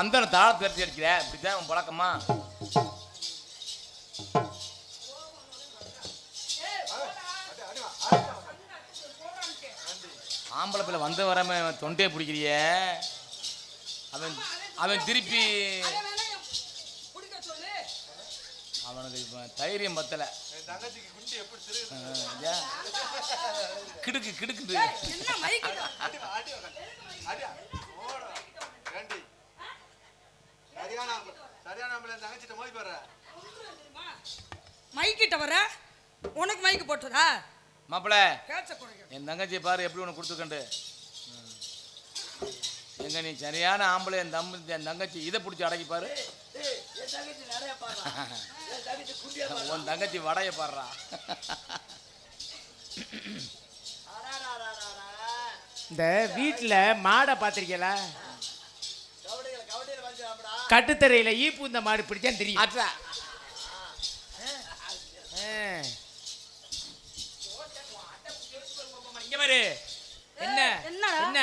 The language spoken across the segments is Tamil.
என்னம்மா வந்தன தாள தெரிஞ்சு அடிக்கிற இப்படிதான் உன் பழக்கமா ஆம்பளை பிள்ளை வந்த வராம தொண்டையை பிடிக்கிறிய அவன் அவன் திருப்பி அவனுக்கு இப்ப தைரியம் பத்தல? கிடுக்கு கிடுக்குது என்ன மைக்கு அடி வா, அடி வா, அடி வா. ஓடு. ஏண்டி? சரியான ஆம்பளை. சரியான ஆம்பளை தங்கச்சிட்ட மோதி பாரு மைக்கிட்ட வர? உனக்கு மைக்கு போட்டதா? குறைக்க என் தங்கச்சியை பாரு எப்படி உனக்கு கொடுத்துக்கண்டு எங்க நீ சரியான ஆம்பளை என் தம்பி என் தங்கச்சி இதை பிடிச்சி அடக்கி பாரு. உன் தங்கச்சி வடைய பாடுறா. இந்த வீட்டில் மாடை பார்த்துருக்கீங்களா கட்டுத்தரையில் ஈப்பு இந்த மாடு பிடிச்சா தெரியும். பாரு. என்ன? என்ன? என்ன?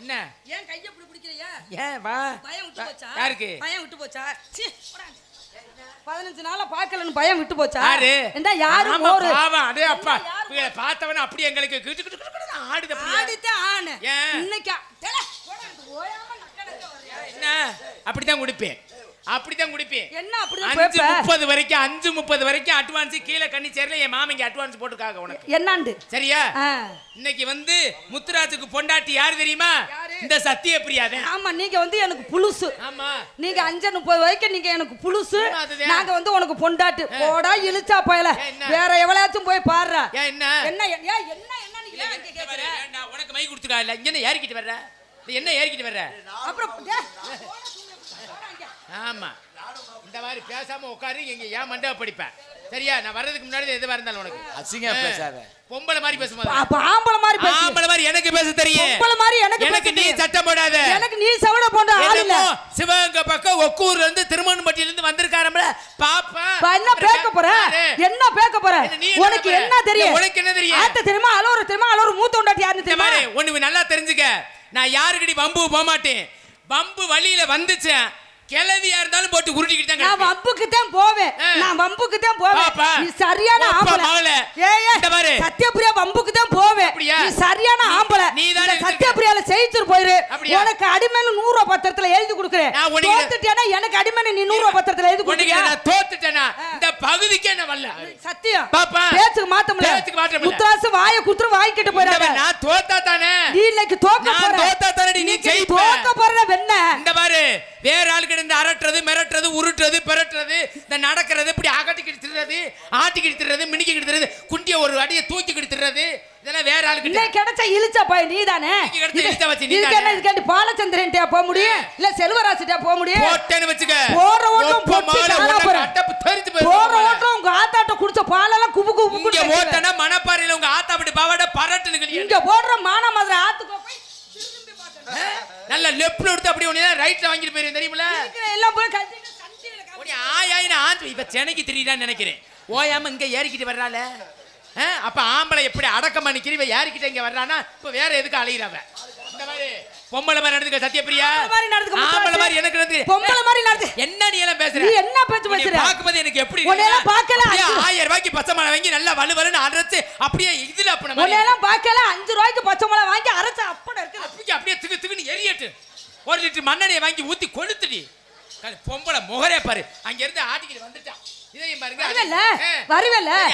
என்ன? ஏன் கைய இப்படி பிடிக்கிறியா? ஏன் வா. பயம் விட்டு போச்சா? யாருக்கு? பயம் விட்டு போச்சா. பதினஞ்சு நாளா பாக்கலன்னு பயம் விட்டு போச்சா? யாரு? என்ன யாரு மோரு பாவம் அடே அப்பா. பார்த்தவன அப்படி எங்களுக்கு கிட்டு கிட்டு கிட்டு ஆடுது. ஆடித்தான் ஆன? இன்னைக்கு. போடா, எனக்கு ஓயாம நக்க நக்க அப்படித்தான் குடிப்பேன். அப்படித்தான் குடிப்பேன். என்ன அப்படி அஞ்சு முப்பது வரைக்கும் அஞ்சு முப்பது வரைக்கும் அட்வான்ஸ் கீழே கண்ணி சேரல என் மாமிங்க அட்வான்ஸ் போட்டுருக்காங்க உனக்கு. என்னாண்டு? சரியா. இன்னைக்கு வந்து முத்துராஜுக்கு பொண்டாட்டி யாரு தெரியுமா? இந்த சத்திய பிரியாதன் ஆமா நீங்க வந்து எனக்கு புலுசு ஆமா. நீங்க அஞ்சு முப்பது வரைக்கும் நீங்க எனக்கு புலுசு. நாங்க வந்து உனக்கு பொண்டாட்டு. போடா இழுச்சா போயல? வேற எவ்வளவாச்சும் போய் பாடுறா. என்ன? என்ன என்ன என்ன உனக்கு மை கொடுத்துருக்கா இல்ல? இங்க என்ன ஏறிக்கிட்டு வர்ற? என்ன ஏறிக்கிட்டு வர்ற? அப்புறம். ஆமா. இந்த மாதிரி பேசாம உட்காரு இங்க ஏன் மண்டப படிப்பேன் சரியா? நான் வர்றதுக்கு முன்னாடி எதுவா இருந்தாலும் உனக்கு. அசிங்கமா பேசாத. பொம்பளை மாதிரி பேசும்போது. அப்ப ஆம்பளை மாதிரி பேசு. ஆம்பளை மாதிரி எனக்கு பேச தெரியும். பொம்பளை மாதிரி எனக்கு எனக்கு நீ. சட்டம் போடாத. எனக்கு நீ சவட போன்ற ஆள் இல்ல. சிவகங்கை பக்கம் ஒக்கூர்ல இருந்து திருமணம்பட்டியில இருந்து வந்திருக்காரம்ல. பாப்பா. என்ன பேக்க போற? என்ன பேக்க போற? உனக்கு என்ன? தெரியும்? உனக்கு என்ன தெரியும்? ஆத்த தெரியுமா? அலோரு தெரியுமா? அலோரு மூத்த உண்டாட்டி யாருன்னு தெரியுமா? ஒண்ணு நல்லா தெரிஞ்சுக்க. நான் யாருக்கிட்டையும் பம்பு போக மாட்டேன் பம்பு வழியில வந்துச்சேன். கிளவியா இருந்தாலும் போட்டு உருட்டிக்கிட்டு தான் நான். வம்புக்கு தான் போவேன். நான் வம்புக்கு தான் போவேன். நீ சரியான ஆம்பளை இந்த பாரு. சத்யபிரியா வம்புக்கு தான் போவேன்? நீ சரியான ஆம்பளை நீ தானே. சத்யபிரியால செய்துட்டு போயிரு? உனக்கு அடிமைன்னு நூறு ரூபா பத்திரத்துல எழுதி கொடுக்குறேன் நான் தோத்துட்டேன்னா எனக்கு அடிமைன்னு நீ நூறு ரூபா பத்திரத்துல எழுதி கொடுக்குறியா நான் தோத்துட்டேனா இந்த பகுதிக்கு என்ன வரல சத்தியம் பாப்பா. பேச்சுக்கு மாத்த முடியல பேச்சுக்கு மாத்த முடியல. முத்துராசு வாயை குத்துரு வாங்கிட்டு போயிடாத நான் தோத்தா தானே நீ இன்னைக்கு தோக்க நான் போற தோத்தா தானடி நீ ஜெயிப்ப. தோக்க போற வெண்ண இந்த பாரு வேற ஆளுக்கு இந்த அரட்டுறது மிரட்டுறது உருட்டுறது பெரட்டுறது இந்த நடக்கிறது இப்படி அகட்டிக்கிட்டு திடுறது ஆட்டிக்கிட்டு திடுறது மினிக்கிட்டு திடுறது குண்டிய ஒரு அடியை தூக்கிக்கிட்டு திடுறது இதெல்லாம் வேற ஆளுக்கு இன்னைக்கு கிடைச்ச இழுச்ச பாய் கிடைச்ச இது- இழுச்ச வச்சு இதுக்கு நீதானே? என்ன இதுக்காண்டி பாலச்சந்திரன்ட்டா போக முடியும்? இல்ல செல்வராசிட்டா போக முடியும்? போட்டேன்னு வச்சுக்க. போற ஓட்டம் தெரிஞ்சு போற ஓட்டம் உங்க ஆத்தாட்ட குடிச்ச பாலெல்லாம் குபு குபு வைக்கிற. ஓட்டனா மணப்பாறையில உங்க ஆத்தா அப்படி பாவாட பரட்டுன்னு இங்க போடுற மான மாதிரி ஆத்துக்கோ. நல்ல லெப்ட்ல எடுத்து அப்படி ஒண்ணு ரைட்ல வாங்கிட்டு போயிரும் தெரியுமில எல்லாம் போய். உனி ஆயாயின ஆந்து இப்ப சென்னைக்கு திரியிடான்னு நினைக்கிறேன். ஓயாம இங்க ஏறிக்கிட்டு வர்றால அப்ப ஆம்பளை எப்படி அடக்கமா நிக்கிறி? இவ ஏறிக்கிட்டு இங்க வர்றானா இப்ப வேற எதுக்கு அலையிறவ இந்த மாதிரி பொம்பளை மாதிரி நடந்துக்க சத்யபிரியா ஆம்பளை மாதிரி எனக்கு நடந்து பொம்பளை மாதிரி நடந்து என்ன நீ எல்லாம் பேசுற? நீ என்ன பேச்சு பேசுற? பார்க்கும்போது எனக்கு எப்படி உன்னை எல்லாம் இருக்குன்னா, பார்க்கல, அப்படியே அஞ்சு- ஆயிரம் ரூபாய்க்கு பச்சை மலை வாங்கி நல்லா வலுவலுன்னு அரைச்சு அப்படியே இதுல அப்பன மாதிரி உன்னையெல்லாம் பார்க்கல அஞ்சு ரூபாய்க்கு பச்சை மிளகா வாங்கி அரைச்ச அப்பட இருக்குது ஒரு லிட்டர் மண்ணெண்ணெயை வாங்கி ஊத்தி கொளுத்துடி பொம்பளை முகரே பாரு அங்க இருந்து ஆட்டிக்கிட்டு வந்துட்டான் இதையும் பாருங்க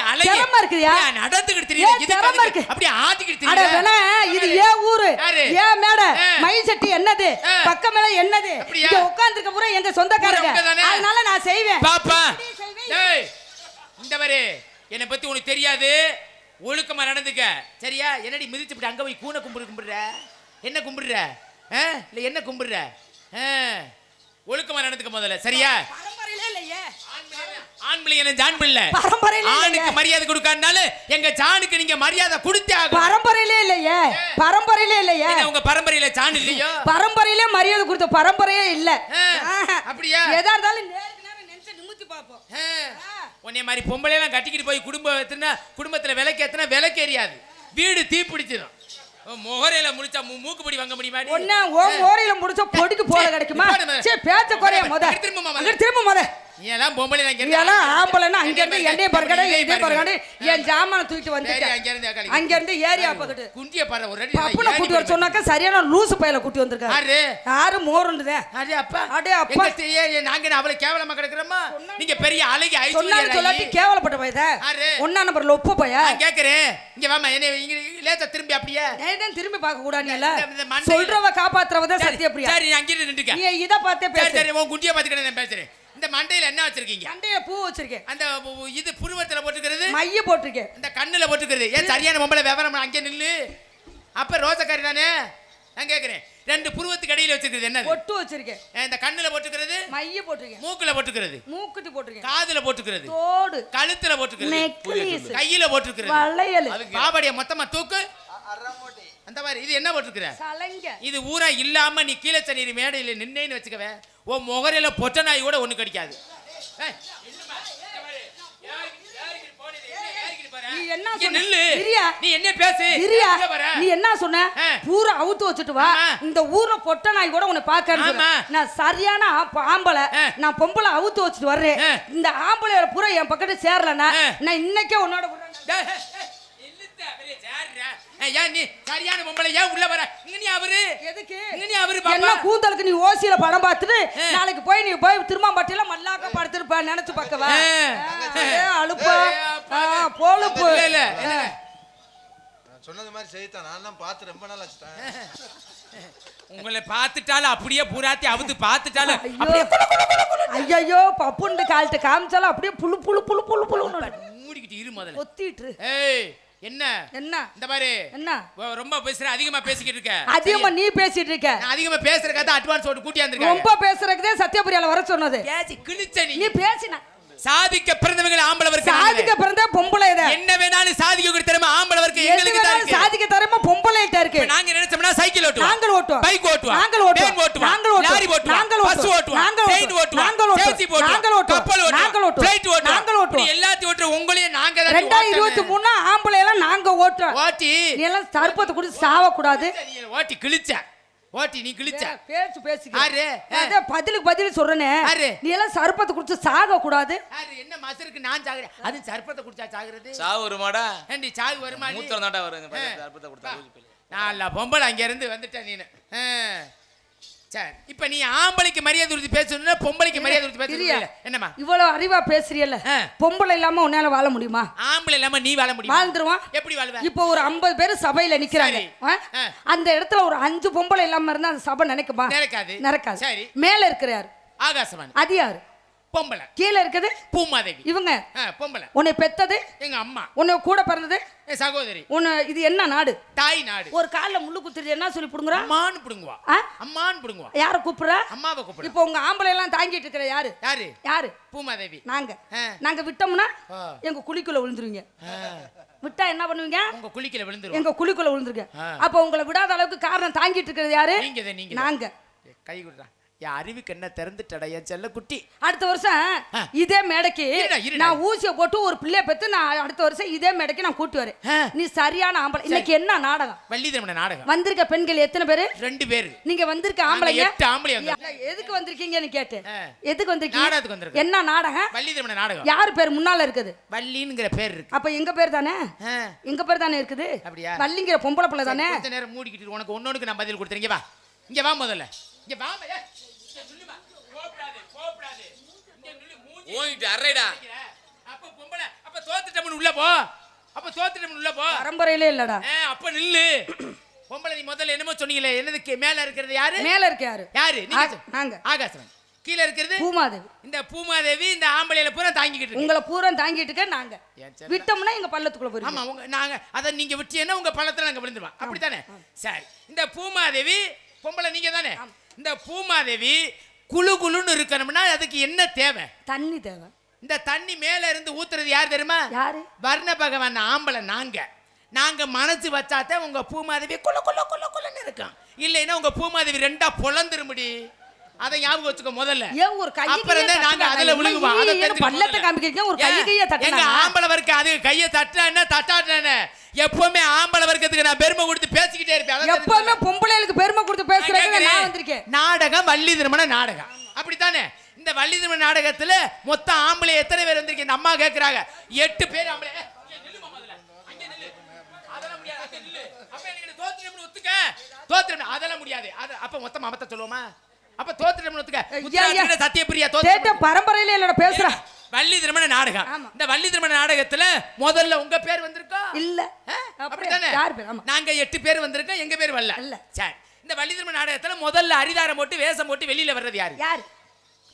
அழகு. திறமை இருக்குதியா ஏய், நடந்துக்கிட்டு ஏன் தெரியுது இது. இருக்கு? அப்படியே ஆட்டிக்கிட்டு இது ஏன் ஊரு? ஏன் மேட. மயில் சட்டி என்னது ஆ. பக்கம் மேல என்னது? இங்க உட்கார்ந்திருக்க பூரா எங்க சொந்தக்காரங்க? அதனால நான் செய்வேன் பாப்பா? டேய் இந்த என்னை பத்தி உனக்கு தெரியாது ஒழுக்கமா நடந்துக்க சரியா என்னடி மிதிச்சு இப்படி அங்க போய் கூனை கும்பிடு கும்பிடுற என்ன கும்பிடுற? இல்ல என்ன கும்பிடுற. ஒழுக்கமா நடந்துக்க முதல்ல சரியா? பரம்பரையிலே இல்லையே. ஆண் பிள்ளை என்ன ஜான் பிள்ளை? ஆணுக்கு மரியாதை கொடுக்காதனால எங்க ஜானுக்கு நீங்க மரியாதை கொடுத்தே ஆகும் பரம்பரையிலே இல்லையே. பரம்பரையிலே இல்லையே. உங்க பரம்பரையில ஜான் இல்லையோ? பரம்பரையிலே மரியாதை கொடுத்த பரம்பரையே இல்ல. அப்படியா? எதா இருந்தாலும் நினைச்சு நிமித்தி. உன்னை மாதிரி பொம்பளை எல்லாம் கட்டிக்கிட்டு போய் குடும்பம் எத்தனை குடும்பத்துல விலைக்கு எத்தனை விலைக்கு எரியாது வீடு தீ பிடிச்சிடும் முகரையில முடிச்சா மூக்குப்படி வாங்க முடியுமா? ஒண்ணு ஓம் ஓரையில முடிச்ச பொடிக்கு போல கிடைக்குமா நிப்பாடு முதல்ல. சே பேச்ச குறைய முத திரும்ப முத. எல்லாம் பொம்பளை இருந்து ஆடி- ஆம்பளைன்னா அங்க இருந்து என்னைய பறக்கடை இதே பறக்கடை பாருங்க. என் ஜாமான தூக்கிட்டு வந்துட்டேன். அங்க இருந்து. அங்க இருந்து ஏரியா பக்கத்து குண்டிய பாரு ஒரு அடி கூட்டி வர. சொன்னாக்க சரியான லூசு பையல கூட்டி வந்திருக்காரு. யாரு? யாரு? மோருண்டுதேன் அடே அப்பா. அடே அப்பா. ஏ- நாங்க அவ்வளவு கேவலமா கிடக்குறோமா? நீங்க பெரிய அழகி சொன்னாரு சொல்லாட்டி ஐஸ்வர்யா கேவலப்பட்ட பையத யாரு? ஒன்னா நம்பர்ல ஒப்பு பைய. நான் கேக்குறேன். இங்க வாமா என்ன இங்க திரும்பி அப்படியே. நேரம் திரும்பி பார்க்க கூடாதுல சொல்றவ காப்பாத்துறவ தான் சரி, சத்தியப்பிரியா. சரி நீ அங்கிட்டு நின்றுக்க நீ இத பார்த்தே பேசு சரி உன் குண்டிய பாத்துக்கிட்ட நான் பேசுறேன். இந்த மண்டையில என்ன வச்சிருக்கீங்க? கண்டைய பூ வச்சிருக்கேன். அந்த இது புருவத்துல போட்டுக்கிறது? மைய போட்டிருக்கேன். இந்த கண்ணுல போட்டுக்கிறது. ஏன் சரியான பொம்பளை விவரம் அங்கே நில்லு. அப்ப ரோசக்காரி தானே? நான் கேக்குறேன். ரெண்டு புருவத்துக்கு இடையில வச்சிருக்கிறது என்னது? பொட்டு வச்சிருக்கேன். இந்த கண்ணுல போட்டுக்கிறது? மைய போட்டிருக்கேன். மூக்குல போட்டுக்கிறது. மூக்குத்தி போட்டிருக்கேன். காதுல போட்டுக்கிறது. தோடு. கழுத்துல போட்டுக்கிறது. நெக்லீஸ் கையில போட்டுக்கிறது. வளையல். பாபடிய மொத்தமா தூக்கு. அந்த மாதிரி இது என்ன போட்டுக்கிற சலங்க இது ஊரா இல்லாம நீ கீழே தண்ணீர் மேடையில நின்னேன்னு வச்சுக்கவே உன் முகரையில பொட்ட நாய் கூட ஒண்ணு கடிக்காது. நீ என்ன சொன்ன? பாரு. நீ என்ன சொன்ன ஆ. பூரா அவுத்து வச்சுட்டு வா. இந்த ஊர்ல பொட்ட நாய் கூட உன்னை. நான் சரியான ஆம்ப- ஆம்பளை. நான் பொம்பளை அவுத்து வச்சுட்டு வர்றேன். இந்த ஆம்பளையோட பூரா என் பக்கத்து சேரலன்னா. நான் இன்னைக்கே உன்னோட கூட டேய், ஏய், இல்லத்தா, பெரிய சேர்றா. ஏய், ஏன் நீ சரியான பொம்பளை? ஏன் உள்ள வர? இங்க நீ அவரு. எதுக்கு? இங்க நீ அவரு என்ன பாப்பா கூந்தலுக்கு நீ ஓசியில படம் பார்த்துட்டு. நாளைக்கு போய் நீ போய் திருமாம்பட்டியில மல்லாக்க படுத்துருப்ப நினைச்சு பார்க்கவா? அலுப்பா பொழுப்பு இல்ல, இல்ல, சொன்னது மாதிரி செய்தான் நான் தான் பார்த்து ரொம்ப நாள் ஆச்சுட்டேன் உங்களை பார்த்துட்டாலும் அப்படியே பூராத்தி அவுத்து பார்த்துட்டாலும் ஐயோ. ஐயோ பப்புண்டு கால்ட்டு காமிச்சாலும் அப்படியே புழு புழு புழு புழு புழுன்னு மூடிக்கிட்டு இரு முதல்ல. கொத்திட்டு ஏய் என்ன? என்ன? இந்த பாரு. என்ன? ரொம்ப பேசுற அதிகமா பேசிக்கிட்டு இருக்க. அதிகமா நீ பேசிட்டு இருக்க. அதிகமா பேசுறதுக்காக அட்வான்ஸ் ஓட்டு கூட்டி வந்திருக்காங்க ரொம்ப பேசுறதுக்குதே சத்யபிரியால வர சொன்னது. பேசி கிழிச்ச நீ. நீ பேசின. சாதிக்க பிறந்தவங்க ஆம்பளவருக்கு சாதிக்க பிறந்த பொம்பளை என்ன வேணாலும் சாதிக்க கூட ஆம்பளவருக்கு எது எங்களுக்கு தான் சாதிக்க தரமா பொம்பளை கிட்ட இருக்கு நாங்க நினைச்சோம்னா சைக்கிள் ஓட்டுவோம். நாங்கள் ஓட்டுவோம். பைக் ஓட்டுவோம் நாங்கள் ஓட்டுவோம். வேன் ஓட்டுவோம் நாங்கள் ஓட்டுவோம். லாரி ஓட்டுவோம் நாங்கள் பஸ் ஓட்டுவோம். ஓட்டுவோம் நாங்கள் ட்ரெயின் ஓட்டுவோம். ஓட்டுவோம் நாங்கள் ஓட்டுவோம். ஜேசிபி ஓட்டுவோம் நாங்கள் ஓட்டுவோம். கப்பல் ஓட்டுவோம் நாங்கள் ஓட்டுவோம். ஃப்ளைட் ஓட்டுவோம் நாங்கள் ஓட்டுவோம். இப்படி எல்லாத்தையும் ஓட்டுற உங்களையும் நாங்க தான் ரெண்டாயிரத்தி இருபத்தி மூணு ஆம்பளை எல்லாம் நாங்க ஓட்டுறோம் ஓட்டி நீ சர்ப்பத்தை குடிச்சு சாவக்கூடாது நீ ஓட்டி கிழிச்ச? ஓட்டி நீ கிழிச்ச? பேச்சு பேசி யாரு? அதான் பதிலுக்கு பதில் சொல்றேனே. யாரு? நீ எல்லாம் சர்ப்பத்தை குடிச்சு சாக கூடாது யாரு? என்ன மசருக்கு நான் சாகுறேன்? அது சர்ப்பத்தை குடிச்சா சாகுறது? சாவு வருமாடா? ஏண்டி சாகு வருமா நீ? மூத்திரம் தாண்டா கொடுத்தா ஊசி பிள்ளை. நான் இல்ல பொம்பளை அங்க இருந்து வந்துட்டேன் நீனு. சரி இப்ப நீ ஆம்பளைக்கு மரியாதை கொடுத்து பேசணும்னா பொம்பளைக்கு மரியாதை கொடுத்து. பேசணும் என்னம்மா? இவ்வளவு அறிவா பேசுறியல்ல. பொம்பளை இல்லாம உன்னால வாழ முடியுமா? ஆம்பளை இல்லாம நீ வாழ முடியும்? வாழ்ந்துருவான். எப்படி வாழ்வ? இப்போ ஒரு ஐம்பது பேர் சபையில நிக்கிறாங்க. அந்த இடத்துல ஒரு அஞ்சு பொம்பளை இல்லாம இருந்தா அந்த சபை நினைக்குமா? நடக்காது நடக்காது சரி. மேல இருக்கிறாரு ஆகாசவாணி. அது யாரு? பொம்பளை. கீழே இருக்குது. பூமாதேவி. இவங்க. பொம்பளை. உன்னை பெத்தது. எங்க அம்மா. உன்னை கூட பிறந்தது. சகோதரி. உன்னை இது என்ன நாடு? தாய் நாடு. ஒரு கால்ல முள்ளு குத்துறது என்ன சொல்லி புடுங்குறா? அம்மான்னு பிடுங்குவா? அம்மான்னு பிடுங்குவா. யார கூப்பிடுறா? அம்மாவை கூப்பிடு இப்போ உங்க ஆம்பளை எல்லாம் தாங்கிட்டு இருக்கிற யாரு? யாரு? யாரு? பூமாதேவி. நாங்க. நாங்க விட்டோம்னா. எங்க குழிக்குள்ள விழுந்துருவீங்க. விட்டா என்ன பண்ணுவீங்க? உங்க குளிக்கல விழுந்துரும் எங்க குழிக்குள்ள விழுந்துருங்க. அப்ப உங்களை விடாத அளவுக்கு காரணம் தாங்கிட்டு இருக்கிறது யாரு? நீங்க நீங்க கை கொடுறா என் அறிவுக்கு என்ன திறந்துட்டடா என் செல்ல குட்டி. அடுத்த வருஷம். இதே மேடைக்கு. நான் ஊசியை போட்டு ஒரு பிள்ளைய பெத்து நான் அடுத்த வருஷம் இதே மேடைக்கு நான் கூட்டி வரேன். நீ சரியான ஆம்பளை. இன்னைக்கு என்ன நாடகம்? வள்ளி திருமண நாடகம். வந்திருக்க பெண்கள் எத்தனை பேரு? ரெண்டு பேரு. நீங்க வந்திருக்க ஆம்பளைங்க? எட்டு ஆம்பளை எதுக்கு வந்திருக்கீங்கன்னு கேட்டேன். எதுக்கு வந்திருக்கீங்க? நாடகத்துக்கு வந்திருக்கோம். என்ன நாடகம்? வள்ளி திருமண நாடகம். யார் பேர் முன்னால இருக்குது? வள்ளிங்கிற பேர் இருக்கு. அப்ப எங்க பேர் தானே. எங்க பேர் தானே இருக்குது? அப்படியா? வள்ளிங்கிற பொம்பளை பிள்ளை தானே? நேரம் மூடிக்கிட்டு உனக்கு ஒன்னொன்னுக்கு நான் பதில் கொடுத்துறேன். இங்க வா. இங்க வா முதல்ல. இங்க வா ஏய், இங்க நில்லுமா. கோபப்படாதே, கோபப்படாதே. இங்க நில்லு, மூஞ்சி ஓங்கிட்டு அடிக்கிற. அப்ப பொம்பளை, அப்ப தோத்துட்டோம்னு உள்ள போ. அப்ப தோத்துட்டோம்னு உள்ள போ. பரம்பரையிலே இல்லடா. அப்ப நில்லு. பொம்பளை நீ முதல்ல என்னமோ சொன்னீங்களே என்னது கீ- மேல இருக்கிறது யாரு? மேல இருக்க யாரு? யாரு? நீங்க ஆகாசவன். கீழ இருக்கிறது? பூமாதேவி. இந்த பூமாதேவி இந்த ஆம்பளையில பூரா தாங்கிக்கிட்டு உங்களை பூரா தாங்கிட்டு இருக்க நாங்க? விட்டோம்னா எங்க பள்ளத்துக்குள்ள போயிருவோம் ஆமா உங்க நாங்க அத நீங்க விட்டீங்கன்னா உங்க பள்ளத்துல நாங்க விழுந்துருவோம். அப்படித்தானே? சரி. இந்த பூமாதேவி பொம்பளை நீங்க தானே இந்த பூமாதேவி குளு குளுன்னு இருக்கணும்னா அதுக்கு என்ன தேவை? தண்ணி தேவை. இந்த தண்ணி மேல இருந்து ஊத்துறது யார் தெரியுமா? யாரு? வர்ண பகவான் ஆம்பளை நாங்க. நாங்க மனசு வச்சாதான் உங்க பூமாதேவி குளு குளு குளு குளுன்னு இருக்கும். இல்லைன்னா உங்க பூமாதேவி ரெண்டா பொழந்துருமுடி. அதை ஞாபகம் வச்சுக்கோ முதல்ல. ஏன் ஒரு கை அப்புறம் தான் நாங்க அதுல விழுகுவோம். அதை. காமிக்கிறீங்க? ஒரு கை? கைய எங்க தட்டலாம் ஆம்பளை வர்க்க அது கையை தட்டான தட்டாட்டான எப்பவுமே ஆம்பளை வர்க்கத்துக்கு நான் பெருமை கொடுத்து பேசிக்கிட்டே இருப்பேன். எப்பவுமே. பொம்பளைகளுக்கு பெருமை கொடுத்து பேசுறதுக்கு. நான் வந்திருக்கேன். நாடகம் வள்ளி திருமண நாடகம். அப்படித்தானே? இந்த வள்ளி திருமண நாடகத்துல மொத்தம் ஆம்பளை எத்தனை பேர் வந்திருக்கீங்க அம்மா கேக்குறாங்க. எட்டு பேர் ஆம்பளை. தோத்துட்டோம்னு ஒத்துக்க. தோத்துட்டோம். அதெல்லாம் முடியாது. அப்ப மொத்தமா அமத்த சொல்லுவோமா? அப்ப தோத்துட்டோம்னு ஒத்துக்க. கேட்ட தோத்துட்டோம். பரம்பரையில இல்லடா பேசுற வள்ளி திருமண நாடகம். இந்த வள்ளி திருமண நாடகத்துல முதல்ல உங்க பேர் வந்திருக்கா? இல்ல? ஆமா. நாங்க எட்டு பேர் வந்திருக்கோம் எங்க பேர் வரல? இல்ல. சரி. இந்த வள்ளி திருமண நாடகத்துல முதல்ல அரிதாரம் போட்டு வேஷம் போட்டு வெளியில வர்றது யாரு? யாரு?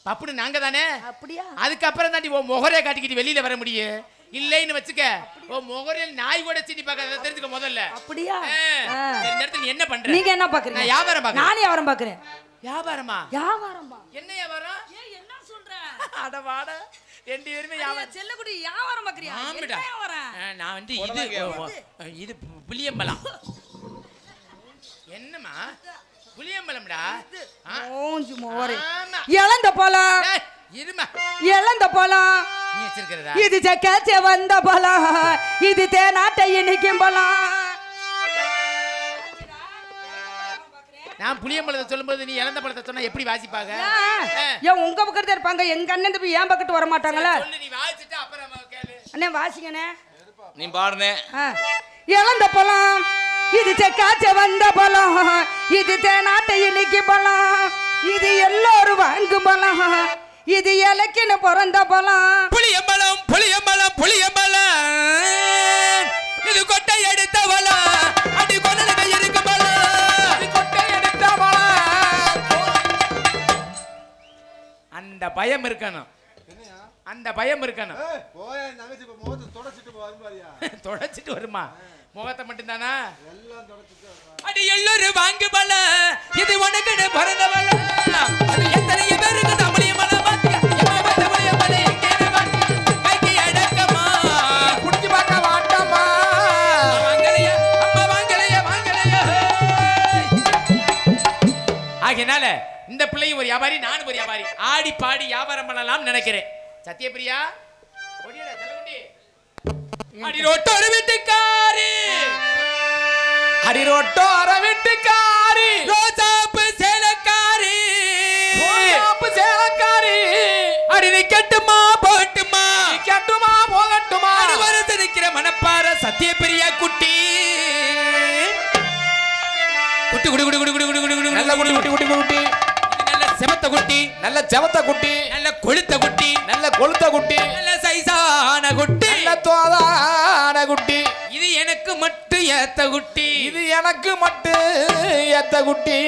அப்படி நாங்க தானே? அப்படியா? அதுக்கப்புறம் தாண்டி உன் முகரே காட்டிக்கிட்டு வெளியில வர முடியும். இல்லைன்னு வச்சுக்க உன் முகரையில் நாய் கூட சீட்டி பார்க்காத தெரிஞ்சுக்க முதல்ல. அப்படியா? இந்த இடத்துல நீ என்ன பண்ற? நீங்க என்ன பாக்குறீங்க? நான் வியாபாரம் பார்க்கறேன். நானே வியாபாரம் பாக்குறேன். வியாபாரமா? வியாபாரமா என்ன வியாபாரம்? ஏய் என்ன சொல்ற? அட வாட. ரெண்டு பேருமே வியாபாரம். செல்லக்குடி வியாபாரம் பாக்குறியா? ஆமாடா. நான் வந்து இது இது புளியம்பலம் என்னம்மா? புளியம்பலம்டா மூஞ்சி மோரே. ஆமா. இழந்த பழம். இருமா. இழந்த பழம். இது செக்காச்சே வந்த பழம். இது தேனாட்டை இனிக்கும் பழம். நான் புளியம்பலத்தை சொல்லும்போது நீ இழந்த பழத்தை சொன்னா எப்படி வாசிப்பாங்க. ஏன் உங்க பக்கத்துல இருப்பாங்க எங்க அண்ணன் தம்பி ஏன் பக்கத்து வர மாட்டாங்களா? சொல்லு நீ வாசிட்டு அப்புறம் அண்ணே வாசிங்கண்ணே. நீ பாடுனே ஆ. இழந்த பழம் இது செக்காச்ச வந்த பழம் இது தேனாட்டை இனிக்கு பழம் இது எல்லோரும் வாங்கும் பழம் இது இலக்கின பிறந்த பழம். புளியம்பலம் புளியம்பலம் புளியம்பலம் இது கொட்டை எடுத்த பழம். அந்த பயம் இருக்கணும். அந்த பயம் இருக்கணும். தொடச்சிட்டு வருமா? முகத்தை மட்டும்தானா? தொடச்சிட்டு வருவா. அடி எல்லோரும் வாங்கு பல. இது உனக்கு பிறந்த பல. எத்தனை பேருக்கு ஆகையினால இந்த பிள்ளையும் ஒரு வியாபாரி நானும் ஒரு வியாபாரி ஆடி பாடி வியாபாரம் பண்ணலாம் நினைக்கிறேன் சத்யபிரியா ஒடியடா செல்லகுட்டி அடி ரோட்டோர வீட்டுக்காரி அடி ரோட்டோர வீட்டுக்காரி ரோசாப்பு சேலக்காரி ரோசாப்பு சேலக்காரி அடி நிக்கட்டுமா போகட்டுமா நிக்கட்டுமா போகட்டுமா அடி வரது நிக்கிற மனப்பார சத்யபிரியா குட்டி குட்டி குடி குடி குடி குடி குடி குடி குடி நல்ல குட்டி குட்டி குட்டி குட்டி செமத்த குட்டி நல்ல செவத்த குட்டி நல்ல கொழுத்த குட்டி நல்ல கொளுத்த குட்டி நல்ல சைஸான குட்டி. நல்ல தோதான குட்டி. இது எனக்கு மட்டும் ஏத்த குட்டி. இது எனக்கு மட்டும் ஏத்த குட்டி.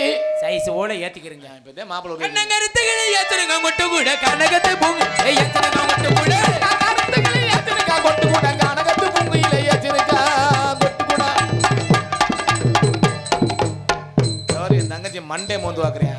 சைஸ் ஓட ஏத்திக்கிறீங்க. இப்பதான் மாப்பிள்ளை ஒரு கண்ணங்கருத்துகளை ஏத்துருங்க மட்டும் கூட. கனகத்தை பூங்க ஏத்துருங்க மட்டும் கூட. கருத்துக்களை ஏத்திருக்கா கொட்டு கூட. கனகத்து பூங்குயில ஏத்திருக்கா கொட்டு கூட. என் தங்கச்சி மண்டே மோந்து வாக்குறேன்.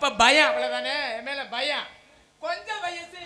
அப்ப பயம். அவ்வளவுதானே? என் மேல பயம். கொஞ்சம் வயசு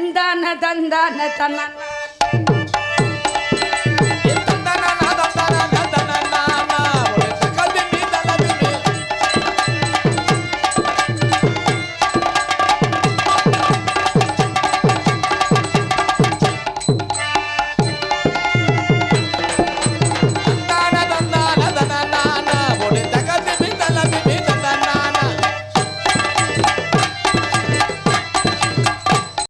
தந்தான தந்தான தன்னான்